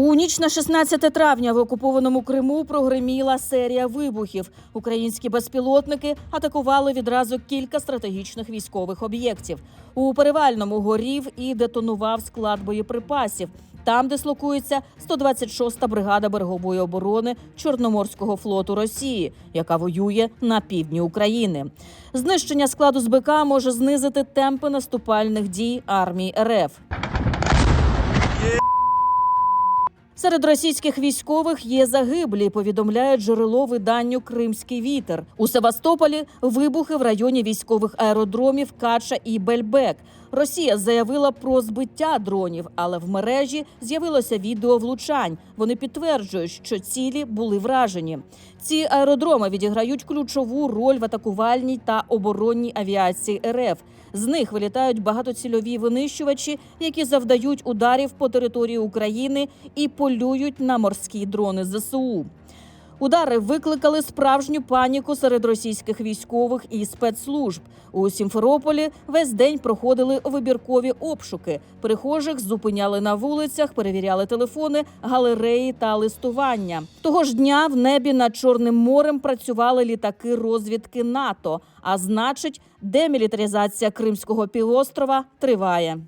У ніч на 16 травня в окупованому Криму прогреміла серія вибухів. Українські безпілотники атакували відразу кілька стратегічних військових об'єктів. У перевальному горів і детонував склад боєприпасів. Там дислокується 126-та бригада берегової оборони Чорноморського флоту Росії, яка воює на півдні України. Знищення складу СБК може знизити темпи наступальних дій армії РФ. Серед російських військових є загиблі. Повідомляє джерело виданню Кримський вітер у Севастополі. Вибухи в районі військових аеродромів Кача і Бельбек. Росія заявила про збиття дронів, але в мережі з'явилося відео влучань. Вони підтверджують, що цілі були вражені. Ці аеродроми відіграють ключову роль в атакувальній та оборонній авіації РФ. З них вилітають багатоцільові винищувачі, які завдають ударів по території України і полюють на морські дрони ЗСУ. Удари викликали справжню паніку серед російських військових і спецслужб. У Сімферополі весь день проходили вибіркові обшуки. Перехожих зупиняли на вулицях, перевіряли телефони, галереї та листування. Того ж дня в небі над Чорним морем працювали літаки розвідки НАТО. А значить, демілітаризація Кримського півострова триває.